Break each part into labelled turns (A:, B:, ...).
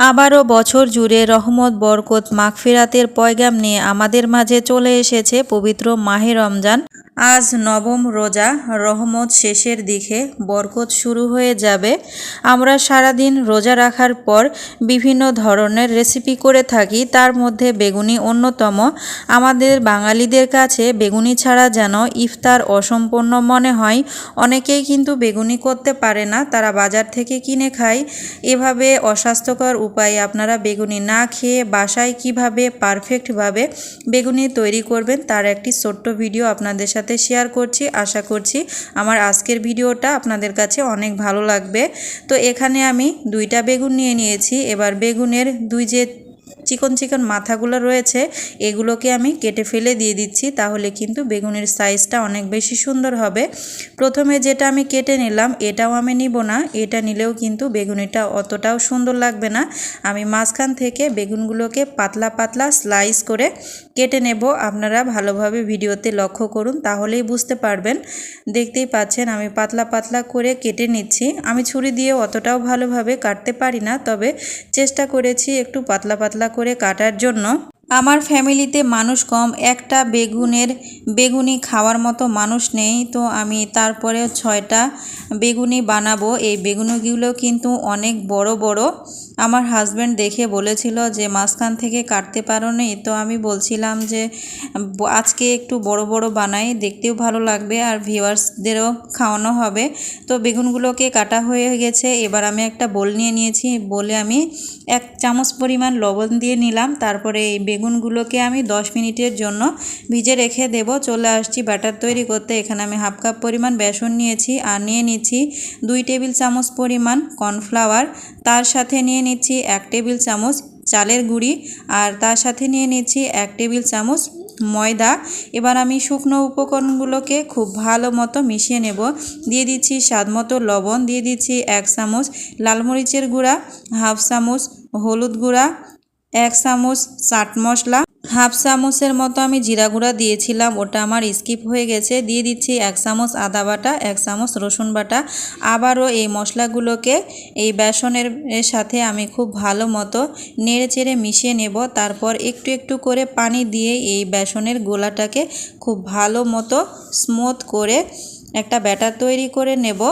A: আবারও বছর জুড়ে রহমত, বরকত, মাগফিরাতের পয়গাম নিয়ে আমাদের মাঝে চলে এসেছে পবিত্র মাহে রমজান। আজ নবম রোজা, রহমত শেষের দিকে বরকত শুরু হয়ে যাবে। আমরা সারাদিন রোজা রাখার পর বিভিন্ন ধরনের রেসিপি করে থাকি। তার মধ্যে বেগুনি অন্যতম। আমাদের বাঙালিদের কাছে বেগুনি ছাড়া যেন ইফতার অসম্পূর্ণ মনে হয়। অনেকেই কিন্তু বেগুনি করতে পারে না, তারা বাজার থেকে কিনে খায়। এভাবে অস্বাস্থ্যকর উপায়ে আপনারা বেগুনি না খেয়ে বাসায় কীভাবে পারফেক্টভাবে বেগুনি তৈরি করবেন, তার একটি ছোট্ট ভিডিও আপনাদের সাথে শেয়ার করছি। আশা করছি আমার আজকের ভিডিওটা আপনাদের কাছে অনেক ভালো লাগবে। তো এখানে আমি দুইটা বেগুন নিয়ে নিয়েছি। এবার বেগুনের দুই যে চিকন চিকন মাথাগুলো রয়েছে, এগুলোকে আমি কেটে ফেলে দিয়ে দিচ্ছি, তাহলে কিন্তু বেগুনের সাইজটা অনেক বেশি সুন্দর হবে। প্রথমে যেটা আমি কেটে নিলাম, এটাও আমি নিব না, এটা নিলেও কিন্তু বেগুনিটা অতটাও সুন্দর লাগবে না। আমি মাঝখান থেকে বেগুনগুলোকে পাতলা পাতলা স্লাইস করে কেটে নেব, আপনারা ভালোভাবে ভিডিওতে লক্ষ্য করুন, তাহলেই বুঝতে পারবেন। দেখতেই পাচ্ছেন, আমি পাতলা পাতলা করে কেটে নিচ্ছি, আমি ছুরি দিয়ে অতটাও ভালোভাবে কাটতে পারি না, তবে চেষ্টা করেছি একটু পাতলা পাতলা করে কাটার জন্য আমার ফ্যামিলিতে মানুষ কম, একটা বেগুনের, বেগুনি খাওয়ার মতো মানুষ নেই, তো আমি তারপরে ছয়টা বেগুনি বানাবো। এই বেগুনিগুলো কিন্তু অনেক বড় বড়। আমার হাজব্যান্ড দেখে বলেছিল যে, মাঝখান থেকে কাটতে পারো নি তো আমি বলছিলাম যে, আজকে একটু বড় বড় বানাই, দেখতেও ভালো লাগবে আর ভিউয়ার্সদেরও খাওয়ানো হবে। তো বেগুনগুলোকে কাটা হয়ে গেছে। এবার আমি একটা বোল নিয়ে নিয়েছি। বলে আমি এক চামচ পরিমাণ লবণ দিয়ে নিলাম। তারপরে এই বেগুনগুলোকে আমি 10 মিনিটের জন্য ভিজে রেখে দেব। চলে আসছি ব্যাটার তৈরি করতে। এখানে আমি হাফ কাপ পরিমাণ বেসন নিয়েছি আর নিয়ে নিচ্ছি দুই টেবিল চামচ পরিমাণ কর্নফ্লাওয়ার। তার সাথে নিয়ে নিচ্ছি এক টেবিল চামচ চালের গুঁড়ি আর তার সাথে নিয়ে নিচ্ছি এক টেবিল চামচ ময়দা। এবার আমি শুকনো উপকরণগুলোকে খুব ভালো মতো মিশিয়ে নেব। দিয়ে দিচ্ছি স্বাদ মতো লবণ। দিয়ে দিচ্ছি এক চামচ লাল মরিচের গুঁড়া, হাফ চামচ হলুদ গুঁড়া এক চামচ চাট মশলা, হাফ চামচের মতো আমি জিরা গুঁড়া দিয়েছিলাম, ওটা আমার স্কিপ হয়ে গেছে। দিয়ে দিচ্ছি এক চামচ আদা বাটা, এক চামচ রসুন বাটা। আবারও এই মশলাগুলোকে এই বেসনের সাথে আমি খুব ভালো মতো নেড়ে চেড়ে মিশিয়ে নেব। তারপর একটু একটু করে পানি দিয়ে এই বেসনের গোলাটাকে খুব ভালো মতো স্মুথ করে একটা ব্যাটার তৈরি করে নেব।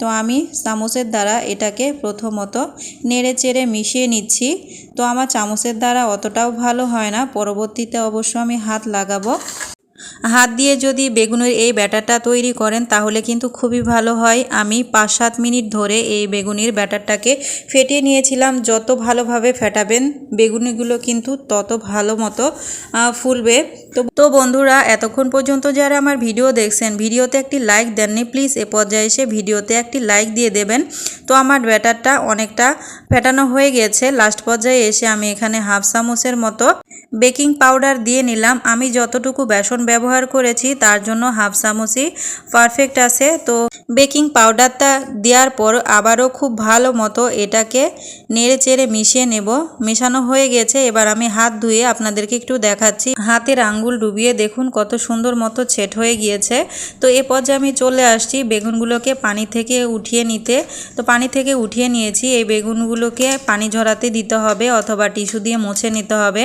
A: তো আমি চামচের দ্বারা এটাকে প্রথমত নেড়ে চেড়ে মিশিয়ে নিচ্ছি। তো আমার চামচের দ্বারা অতটাও ভালো হয় না। পরবর্তীতে অবশ্য আমি হাত লাগাবো। হাত দিয়ে যদি বেগুনের এই ব্যাটারটা তৈরি করেন, তাহলে কিন্তু খুবই ভালো হয়। আমি পাঁচ সাত মিনিট ধরে এই বেগুনির ব্যাটারটাকে ফেটিয়ে নিয়েছিলাম। যত ভালোভাবে ফেটাবেন, বেগুনিগুলো কিন্তু তত ভালো মতো ফুলবে। তো তো বন্ধুরা, এতক্ষণ পর্যন্ত যারা আমার ভিডিও দেখছেন, ভিডিওতে একটি লাইক দেননি প্লিজ এ পর্যায়ে এসে ভিডিওতে একটি লাইক দিয়ে দেবেন। তো আমার ব্যাটারটা অনেকটা ফেটানো হয়ে গেছে। লাস্ট পর্যায়ে এসে আমি এখানে হাফ চামচের মতো বেকিং পাউডার দিয়ে নিলাম। আমি যতটুকু বেসন ব্যবহার করেছি, তার জন্য হাফ চামচই পারফেক্ট আছে। তো বেকিং পাউডারটা দেওয়ার পর আবারও খুব ভালো মতো এটাকে নেড়ে চেড়ে মিশিয়ে নেব। মেশানো হয়ে গেছে। এবার আমি হাত ধুয়ে আপনাদেরকে একটু দেখাচ্ছি। হাতের আঙ্গুল ডুবিয়ে দেখুন কত সুন্দর মতো ছেট হয়ে গিয়েছে। তো এ পর্যায়ে আমি চলে আসছি বেগুনগুলোকে পানি থেকে উঠিয়ে নিতে। তো পানি থেকে উঠিয়ে নিয়েছি। এই বেগুনগুলোকে পানি ঝরাতে দিতে হবে অথবা টিস্যু দিয়ে মুছে নিতে হবে।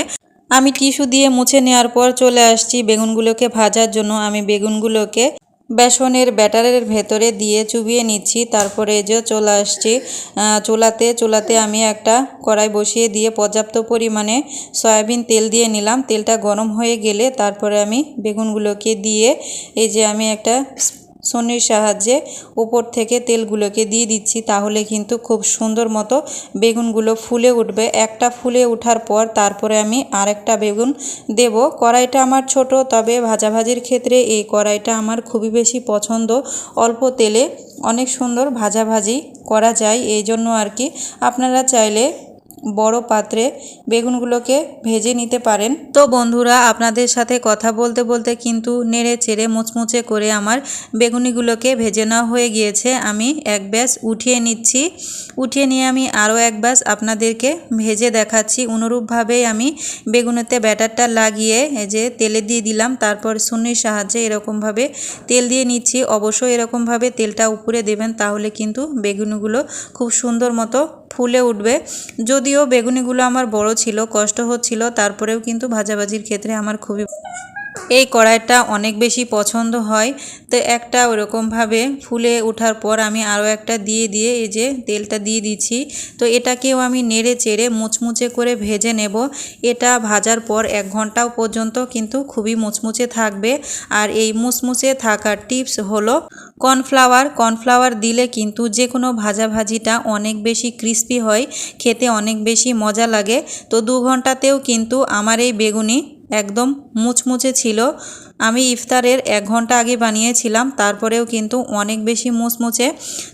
A: আমি টিস্যু দিয়ে মুছে নেওয়ার পর চলে আসছি বেগুনগুলোকে ভাজার জন্য। আমি বেগুনগুলোকে বেসনের ব্যাটারের ভেতরে দিয়ে চুবিয়ে নিচ্ছি, তারপরে যে চলে আসছি চুলাতে চুলাতে আমি একটা কড়াই বসিয়ে দিয়ে পর্যাপ্ত পরিমাণে সয়াবিন তেল দিয়ে নিলাম। তেলটা গরম হয়ে গেলে তারপরে আমি বেগুনগুলোকে দিয়ে এই যে আমি একটা সনির সাহায্যে উপর থেকে তেলগুলোকে দিয়ে দিচ্ছি, তাহলে কিন্তু খুব সুন্দর মতো বেগুনগুলো ফুলে উঠবে। একটা ফুলে ওঠার পর তারপরে আমি আরেকটা বেগুন দেব। কড়াইটা আমার ছোট, তবে ভাজাভাজির ক্ষেত্রে এই কড়াইটা আমার খুবই বেশি পছন্দ। অল্প তেলে অনেক সুন্দর ভাজাভাজি করা যায়, এই জন্য আর কি। আপনারা চাইলে বড় পাত্রে বেগুনগুলোকে ভেজে নিতে পারেন। তো বন্ধুরা, আপনাদের সাথে কথা বলতে বলতে কিন্তু নেড়ে চেড়ে মুচমুচে করে আমার বেগুনিগুলোকে ভেজে নেওয়া হয়ে গিয়েছে। আমি এক ব্যাস উঠিয়ে নিচ্ছি। উঠিয়ে নিয়ে আমি আরও এক ব্যাস আপনাদেরকে ভেজে দেখাচ্ছি। অনুরূপভাবেই আমি বেগুনেতে ব্যাটারটা লাগিয়ে যে তেলে দিয়ে দিলাম, তারপর সুন্নির সাহায্যে এরকমভাবে তেল দিয়ে নিচ্ছি। অবশ্যই এরকমভাবে তেলটা উপরে দেবেন, তাহলে কিন্তু বেগুনগুলো খুব সুন্দর মতো ফুলে উঠবে। যদিও বেগুনিগুলো আমার বড় ছিল, কষ্ট হচ্ছিল, তারপরেও কিন্তু ভাজাভাজির ক্ষেত্রে আমার খুবই এই কড়াইটা অনেক বেশি পছন্দ হয়। তো একটা ওরকমভাবে ফুলে ওঠার পর আমি আরও একটা দিয়ে দিয়ে এই যে তেলটা দিয়ে দিচ্ছি। তো এটাকেও আমি নেড়ে চেড়ে মুচমুচে করে ভেজে নেব। এটা ভাজার পর এক ঘন্টাও পর্যন্ত কিন্তু খুবই মুচমুচে থাকবে। আর এই মুচমুচে থাকার টিপস হলো কর্নফ্লাওয়ার কর্নফ্লাওয়ার দিলে কিন্তু যে কোনো ভাজাভাজিটা অনেক বেশি ক্রিস্পি হয়, খেতে অনেক বেশি মজা লাগে। তো দু ঘন্টাতেও কিন্তু আমার এই বেগুনি একদম মুচমুচে ছিল। আমি ইফতারের এক ঘণ্টা আগে বানিয়েছিলাম, তারপরেও কিন্তু অনেক বেশি মুচমুচে।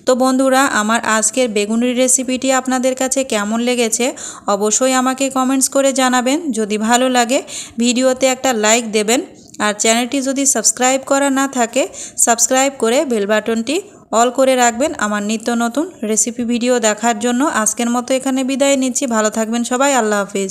A: তো বন্ধুরা, আমার আজকের বেগুনির রেসিপিটি আপনাদের কাছে কেমন লেগেছে অবশ্যই আমাকে কমেন্টস করে জানাবেন। যদি ভালো লাগে, ভিডিওতে একটা লাইক দেবেন। আর চ্যানেলটি যদি সাবস্ক্রাইব করা না থাকে, সাবস্ক্রাইব করে বেল বাটনটি অল করে রাখবেন। আমার নিত্য নতুন রেসিপি ভিডিও দেখার জন্য আজকের মতো এখানে বিদায় নিচ্ছি। ভালো থাকবেন সবাই। আল্লাহ হাফিজ।